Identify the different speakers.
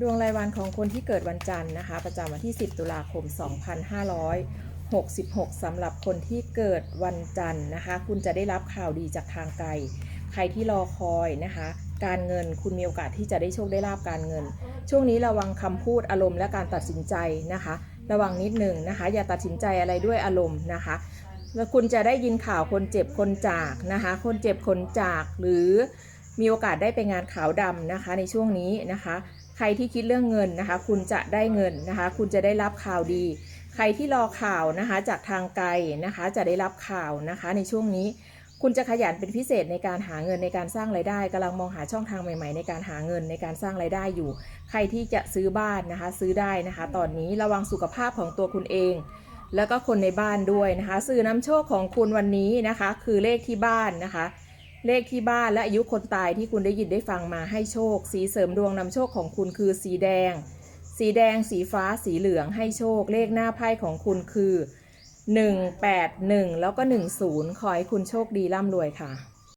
Speaker 1: ดวงรายวันของคนที่เกิดวันจันทร์นะคะ ประจำวันที่ 10 ตุลาคม 2566สำหรับคนที่เกิดวันจันทร์นะคะ คุณจะได้รับข่าวดีจากทางไกล ใครที่รอคอยนะคะ การเงินคุณมีโอกาสที่จะได้โชคได้ลาบการเงิน ช่วงนี้ระวังคำพูดอารมณ์และการตัดสินใจนะคะ ระวังนิดหนึ่งนะคะ อย่าตัดสินใจอะไรด้วยอารมณ์นะคะแล้วคุณจะได้ยินข่าวคนเจ็บคนจากนะคะ คนเจ็บคนจากหรือมีโอกาสได้ไปงานขาวดำนะคะ ในช่วงนี้นะคะ ใครที่คิดเรื่องเงินนะคะ คุณจะได้เงินนะคะ คุณจะได้รับข่าวดี ใครที่รอข่าวนะคะจากทางไกลนะคะ จะได้รับข่าวนะคะ ในช่วงนี้คุณจะขยันเป็นพิเศษในการหาเงินในการสร้างไรายได้กำลังมองหาช่องทางใหม่ ๆ ในการหาเงินในการสร้างไรายได้อยู่ ใครที่จะซื้อบ้านนะคะ ซื้อได้นะคะ ตอนนี้ระวังสุขภาพของตัวคุณเอง แล้วก็คนในบ้านด้วยนะคะ สื่อนำโชคของคุณวันนี้นะคะ คือเลขที่บ้านนะคะ เลขที่บ้านและอายุคนตายที่คุณได้ยินได้ฟังมาให้โชค สีเสริมดวงนำโชคของคุณคือสีแดง สีแดง สีฟ้า สีเหลืองให้โชค เลขหน้าไพ่ของคุณคือ 181 แล้วก็ 10 ขอให้คุณโชคดีร่ำรวยค่ะ